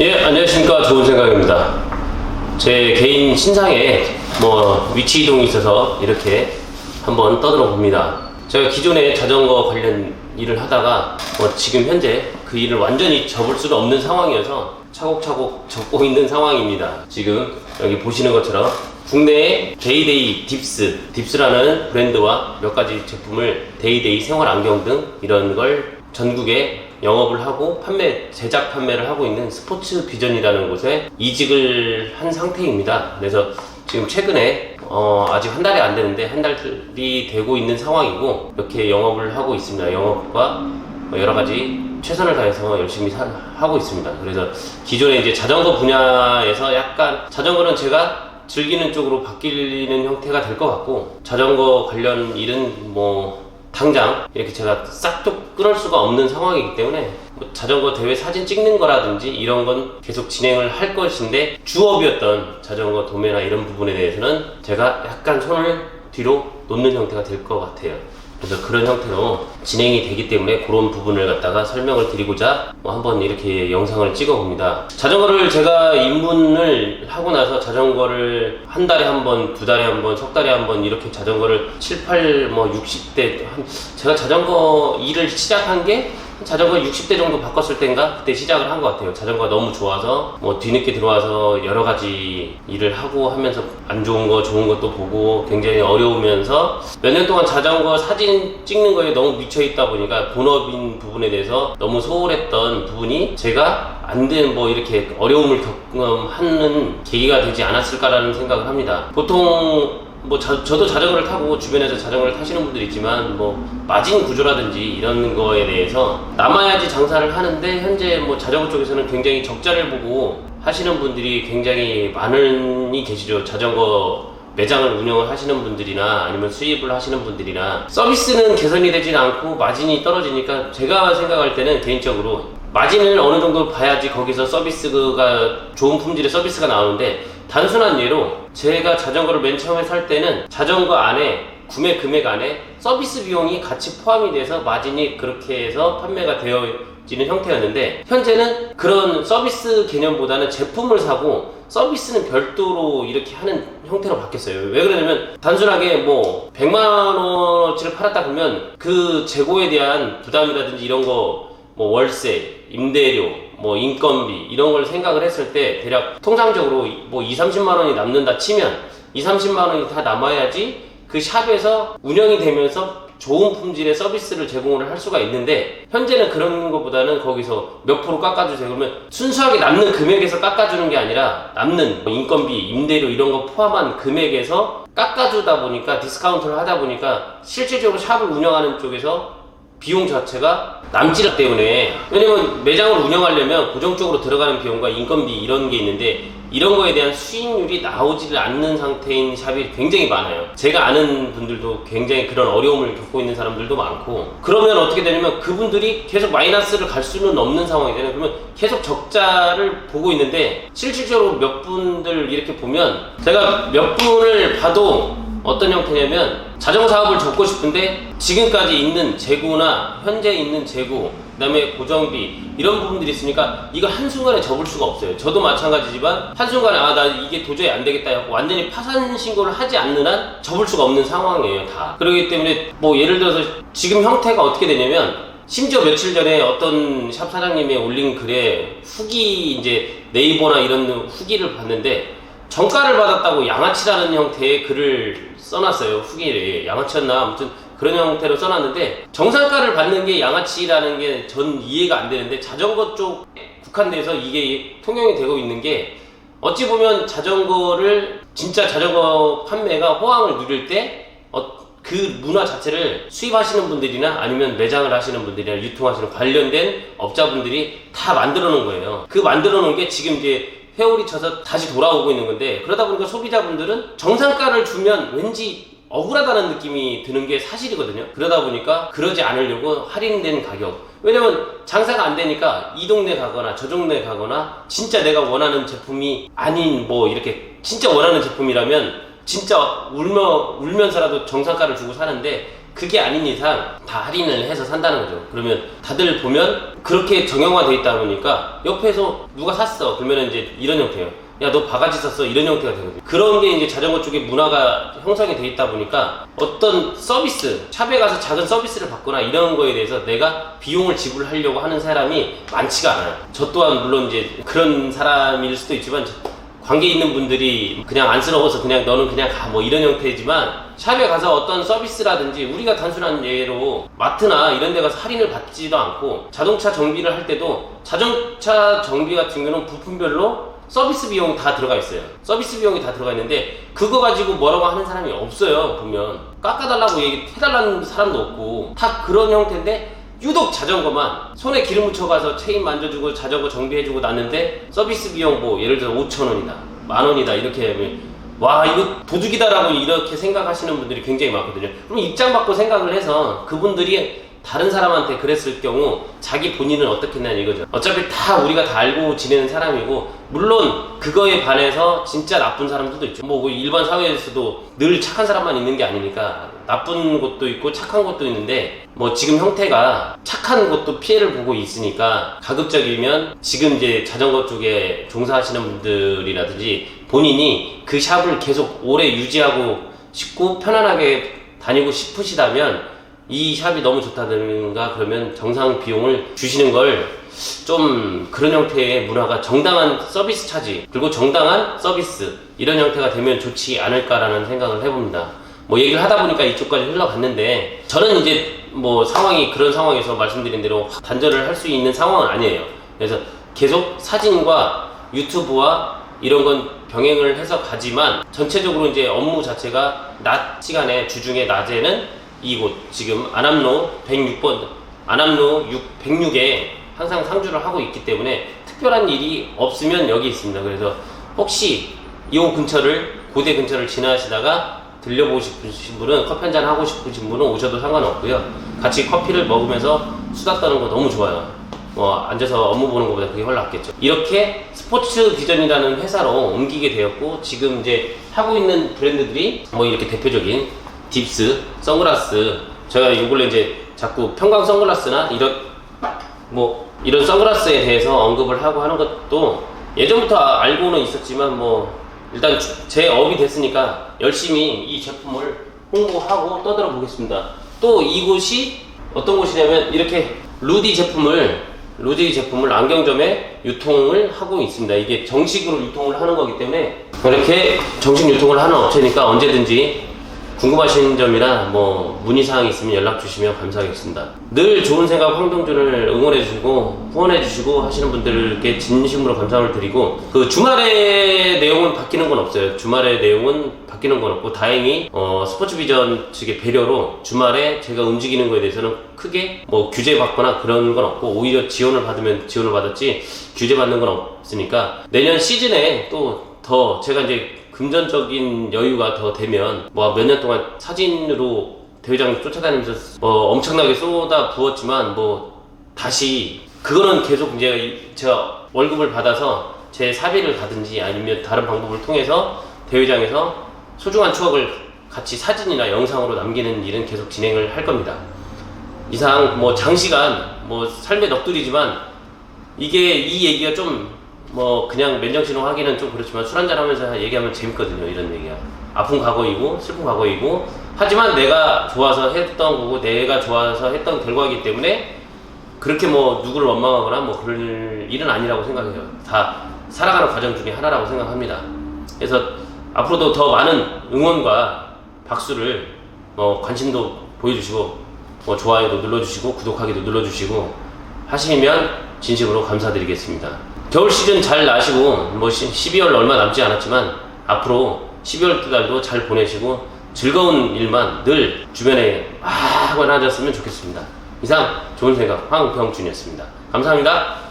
예, 안녕하십니까. 좋은 생각입니다. 제 개인 신상에 뭐 위치 이동이 있어서 이렇게 한번 떠들어 봅니다. 제가 기존에 자전거 관련 일을 하다가 뭐 지금 현재 그 일을 완전히 접을 수는 없는 상황이어서 차곡차곡 접고 있는 상황입니다. 지금 여기 보시는 것처럼 국내에 데이데이 딥스, 딥스라는 브랜드와 몇 가지 제품을 데이데이 생활 안경 등 이런 걸 전국에 영업을 하고 판매, 제작 판매를 하고 있는 스포츠 비전이라는 곳에 이직을 한 상태입니다. 그래서 지금 최근에 어, 아직 한 달이 안 되는데 한 달이 되고 있는 상황이고 이렇게 영업을 하고 있습니다. 영업과 뭐 여러 가지 최선을 다해서 열심히 사- 하고 있습니다. 그래서 기존에 이제 자전거 분야에서 약간 자전거는 제가 즐기는 쪽으로 바뀌는 형태가 될 것 같고 자전거 관련 일은 뭐 당장 이렇게 제가 싹둑 끊을 수가 없는 상황이기 때문에 뭐 자전거 대회 사진 찍는 거라든지 이런 건 계속 진행을 할 것인데 주업이었던 자전거 도매나 이런 부분에 대해서는 제가 약간 손을 뒤로 놓는 형태가 될 것 같아요. 그래서 그런 형태로 진행이 되기 때문에 그런 부분을 갖다가 설명을 드리고자 뭐 한번 이렇게 영상을 찍어 봅니다. 자전거를 제가 입문을 하고 나서 자전거를 한 달에 한 번, 두 달에 한 번, 석 달에 한 번 이렇게 자전거를 7, 8, 뭐 60대 한 제가 자전거 일을 시작한 게 자전거 60대 정도 바꿨을 때인가 그때 시작을 한 것 같아요. 자전거가 너무 좋아서 뭐 뒤늦게 들어와서 여러 가지 일을 하고 하면서 안 좋은 거 좋은 것도 보고 굉장히 어려우면서 몇 년 동안 자전거 사진 찍는 거에 너무 미쳐 있다 보니까 본업인 부분에 대해서 너무 소홀했던 부분이 제가 안된 뭐 이렇게 어려움을 경험하는 계기가 되지 않았을까라는 생각을 합니다. 보통 뭐 자- 저도 자전거를 타고 주변에서 자전거를 타시는 분들 있지만 뭐 마진 구조라든지 이런 거에 대해서 남아야지 장사를 하는데 현재 뭐 자전거 쪽에서는 굉장히 적자를 보고 하시는 분들이 굉장히 많이 계시죠. 자전거 매장을 운영을 하시는 분들이나 아니면 수입을 하시는 분들이나 서비스는 개선이 되지 않고 마진이 떨어지니까 제가 생각할 때는 개인적으로 마진을 어느 정도 봐야지 거기서 서비스가 좋은 품질의 서비스가 나오는데 단순한 예로 제가 자전거를 맨 처음에 살 때는 자전거 안에 구매 금액 안에 서비스 비용이 같이 포함이 돼서 마진이 그렇게 해서 판매가 되어지는 형태였는데 현재는 그런 서비스 개념보다는 제품을 사고 서비스는 별도로 이렇게 하는 형태로 바뀌었어요. 왜 그러냐면 단순하게 뭐 100만 원어치를 팔았다 그러면 그 재고에 대한 부담이라든지 이런 거 뭐 월세, 임대료, 뭐 인건비 이런 걸 생각을 했을 때 대략 통상적으로 뭐 2, 30만 원이 남는다 치면 2, 30만 원이 다 남아야지 그 샵에서 운영이 되면서 좋은 품질의 서비스를 제공을 할 수가 있는데 현재는 그런 것보다는 거기서 몇 프로 깎아주세요. 그러면 순수하게 남는 금액에서 깎아주는 게 아니라 남는 뭐 인건비, 임대료 이런 거 포함한 금액에서 깎아주다 보니까 디스카운트를 하다 보니까 실질적으로 샵을 운영하는 쪽에서 비용 자체가 남지력 때문에. 왜냐면 매장을 운영하려면 고정적으로 들어가는 비용과 인건비 이런 게 있는데 이런 거에 대한 수익률이 나오지를 않는 상태인 샵이 굉장히 많아요. 제가 아는 분들도 굉장히 그런 어려움을 겪고 있는 사람들도 많고. 그러면 어떻게 되냐면 그분들이 계속 마이너스를 갈 수는 없는 상황이 되는 그러면 계속 적자를 보고 있는데 실질적으로 몇 분들 이렇게 보면 제가 몇 분을 봐도 어떤 형태냐면 자전거 사업을 접고 싶은데 지금까지 있는 재고나 현재 있는 재고 그다음에 고정비 이런 부분들이 있으니까 이거 한순간에 접을 수가 없어요. 저도 마찬가지지만 한순간에 아 나 이게 도저히 안 되겠다 하고 완전히 파산 신고를 하지 않는 한 접을 수가 없는 상황이에요 다. 그렇기 때문에 뭐 예를 들어서 지금 형태가 어떻게 되냐면 심지어 며칠 전에 어떤 샵 사장님이 올린 글에 후기 이제 네이버나 이런 후기를 봤는데 정가를 받았다고 양아치라는 형태의 글을 써놨어요 후기를 양아치였나 아무튼 그런 형태로 써놨는데 정상가를 받는 게 양아치라는 게 전 이해가 안 되는데 자전거 쪽 국한돼서 이게 통용이 되고 있는 게 어찌 보면 자전거를 진짜 자전거 판매가 호황을 누릴 때 그 문화 자체를 수입하시는 분들이나 아니면 매장을 하시는 분들이나 유통하시는 관련된 업자분들이 다 만들어 놓은 거예요. 그 만들어 놓은 게 지금 이제 회오리 쳐서 다시 돌아오고 있는 건데 그러다 보니까 소비자분들은 정상가를 주면 왠지 억울하다는 느낌이 드는 게 사실이거든요. 그러다 보니까 그러지 않으려고 할인된 가격. 왜냐면 장사가 안 되니까 이 동네 가거나 저 동네 가거나 진짜 내가 원하는 제품이 아닌 뭐 이렇게 진짜 원하는 제품이라면 진짜 울며 울면서라도 정상가를 주고 사는데 그게 아닌 이상 다 할인을 해서 산다는 거죠. 그러면 다들 보면 그렇게 정형화돼 있다 보니까 옆에서 누가 샀어. 그러면 이제 이런 형태예요. 야, 너 바가지 샀어. 이런 형태가 되거든요. 그런 게 이제 자전거 쪽에 문화가 형성이 돼 있다 보니까 어떤 서비스, 샵에 가서 작은 서비스를 받거나 이런 거에 대해서 내가 비용을 지불하려고 하는 사람이 많지가 않아요. 저 또한 물론 이제 그런 사람일 수도 있지만 관계 있는 분들이 그냥 안쓰러워서 그냥 너는 그냥 가 뭐 이런 형태지만 샵에 가서 어떤 서비스라든지 우리가 단순한 예로 마트나 이런 데 가서 할인을 받지도 않고 자동차 정비를 할 때도 자동차 정비 같은 경우는 부품별로 서비스 비용 다 들어가 있어요. 서비스 비용이 다 들어가 있는데 그거 가지고 뭐라고 하는 사람이 없어요. 보면 깎아달라고 얘기해달라는 사람도 없고 다 그런 형태인데 유독 자전거만 손에 기름 묻혀가서 체인 만져주고 자전거 정비해주고 났는데 서비스 비용 뭐 예를 들어 5천 원이다 만 원이다 이렇게 와 이거 도둑이다라고 이렇게 생각하시는 분들이 굉장히 많거든요. 그럼 입장 바꿔 생각을 해서 그분들이 다른 사람한테 그랬을 경우 자기 본인은 어떻겠냐 이거죠. 어차피 다 우리가 다 알고 지내는 사람이고 물론 그거에 반해서 진짜 나쁜 사람들도 있죠. 뭐 일반 사회에서도 늘 착한 사람만 있는 게 아니니까 나쁜 곳도 있고 착한 곳도 있는데 뭐 지금 형태가 착한 곳도 피해를 보고 있으니까 가급적이면 지금 이제 자전거 쪽에 종사하시는 분들이라든지 본인이 그 샵을 계속 오래 유지하고 싶고 편안하게 다니고 싶으시다면 이 샵이 너무 좋다든가 그러면 정상 비용을 주시는 걸 좀 그런 형태의 문화가 정당한 서비스 차지 그리고 정당한 서비스 이런 형태가 되면 좋지 않을까라는 생각을 해봅니다. 뭐 얘기를 하다 보니까 이쪽까지 흘러갔는데 저는 이제 뭐 상황이 그런 상황에서 말씀드린 대로 단절을 할 수 있는 상황은 아니에요. 그래서 계속 사진과 유튜브와 이런 건 병행을 해서 가지만 전체적으로 이제 업무 자체가 낮 시간에 주중에 낮에는 이곳 지금 안암로 106번 안암로 6, 106에 항상 상주를 하고 있기 때문에 특별한 일이 없으면 여기 있습니다. 그래서 혹시 이 근처를 고대 근처를 지나시다가 들려보고 싶으신 분은 커피 한잔 하고 싶으신 분은 오셔도 상관없고요. 같이 커피를 먹으면서 수다 떠는 거 너무 좋아요. 뭐 앉아서 업무 보는 것보다 그게 훨씬 낫겠죠. 이렇게 스포츠 비전이라는 회사로 옮기게 되었고 지금 이제 하고 있는 브랜드들이 뭐 이렇게 대표적인 딥스, 선글라스. 제가 요 근래 이제 자꾸 평강 선글라스나 이런 뭐 이런 선글라스에 대해서 언급을 하고 하는 것도 예전부터 알고는 있었지만 뭐 일단 주- 제 업이 됐으니까 열심히 이 제품을 홍보하고 떠들어 보겠습니다. 또 이곳이 어떤 곳이냐면 이렇게 루디 제품을 루디 제품을 안경점에 유통을 하고 있습니다. 이게 정식으로 유통을 하는 거기 때문에 이렇게 정식 유통을 하는 업체니까 언제든지 궁금하신 점이나 뭐 문의 사항이 있으면 연락 주시면 감사하겠습니다. 늘 좋은 생각 황동준을 응원해 주시고 후원해 주시고 하시는 분들께 진심으로 감사를 드리고 그 주말에 내용은 바뀌는 건 없어요. 주말에 내용은 바뀌는 건 없고 다행히 어, 스포츠 비전 측의 배려로 주말에 제가 움직이는 거에 대해서는 크게 뭐 규제 받거나 그런 건 없고 오히려 지원을 받으면 지원을 받았지 규제 받는 건 없으니까 내년 시즌에 또 더 제가 이제 금전적인 여유가 더 되면 뭐 몇 년 동안 사진으로 대회장 쫓아다니면서 뭐 엄청나게 쏟아 부었지만 뭐 다시 그거는 계속 이제 이- 제가 월급을 받아서 제 사비를 가든지 아니면 다른 방법을 통해서 대회장에서 소중한 추억을 같이 사진이나 영상으로 남기는 일은 계속 진행을 할 겁니다. 이상 뭐 장시간 뭐 삶의 넋두리지만 이게 이 얘기가 좀 뭐 그냥 맨정신으로 하기는 좀 그렇지만 술 한잔 하면서 얘기하면 재밌거든요 이런 얘기가. 아픈 과거이고 슬픈 과거이고. 하지만 내가 좋아서 했던 거고 내가 좋아서 했던 결과이기 때문에 그렇게 뭐 누구를 원망하거나 뭐 그럴 일은 아니라고 생각해요. 다 살아가는 과정 중에 하나라고 생각합니다. 그래서 앞으로도 더 많은 응원과 박수를 뭐 관심도 보여주시고 뭐 좋아요도 눌러주시고 구독하기도 눌러주시고 하시면 진심으로 감사드리겠습니다. 겨울 시즌 잘 나시고 뭐 12월 얼마 남지 않았지만 앞으로 12월 달도 잘 보내시고 즐거운 일만 늘 주변에 많아졌으면 좋겠습니다. 이상 좋은 생각 황병준이었습니다. 감사합니다.